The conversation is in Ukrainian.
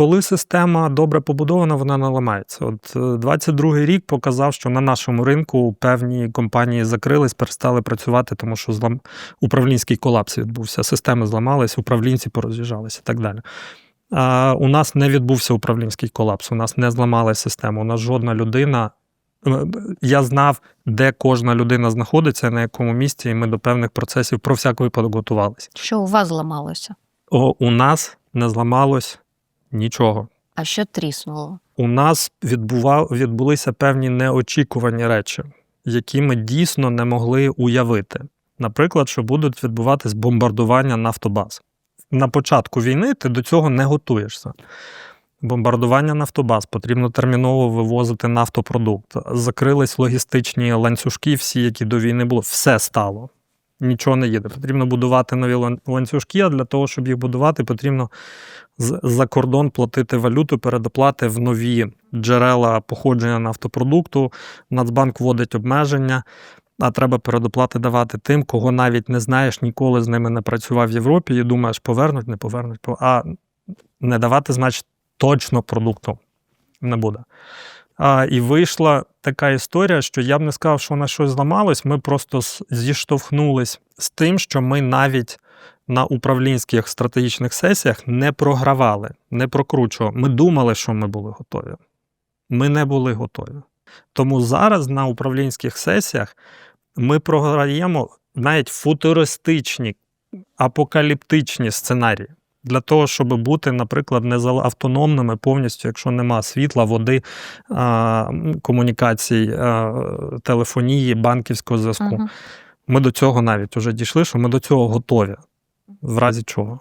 коли система добре побудована, вона не ламається. От е, 22-й рік показав, що на нашому ринку певні компанії закрились, перестали працювати, тому що злам... управлінський колапс відбувся. Системи зламались, управлінці пороз'їжджалися і так далі. А у нас не відбувся управлінський колапс, у нас не зламалась система. У нас жодна людина. е, Я знав, де кожна людина знаходиться, на якому місці, і ми до певних процесів про всяк випадок готувалися. Що у вас зламалося? О, у нас не зламалось нічого. А що тріснуло? У нас відбува... відбулися певні неочікувані речі, які ми дійсно не могли уявити. Наприклад, що будуть відбуватись бомбардування нафтобаз. На початку війни ти до цього не готуєшся. Бомбардування нафтобаз, потрібно терміново вивозити нафтопродукт. Закрились логістичні ланцюжки, всі, які до війни були, все стало. Нічого не їде. Потрібно будувати нові ланцюжки, а для того, щоб їх будувати, потрібно за кордон платити валюту, передоплати в нові джерела походження нафтопродукту. Нацбанк вводить обмеження, а треба передоплати давати тим, кого навіть не знаєш, ніколи з ними не працював в Європі, і думаєш, повернуть, не повернуть. А не давати, значить, точно продукту не буде. І вийшла така історія, що я б не сказав, що вона щось зламалось. Ми просто зіштовхнулись з тим, що ми навіть на управлінських стратегічних сесіях не програвали, не прокручували. Ми думали, що ми були готові. Ми не були готові. Тому зараз на управлінських сесіях ми програємо навіть футуристичні, апокаліптичні сценарії. Для того, щоб бути, наприклад, незал- автономними повністю, якщо нема світла, води, комунікацій, телефонії, банківського зв'язку. Мгм. Ми до цього навіть вже дійшли, що ми до цього готові. В разі чого.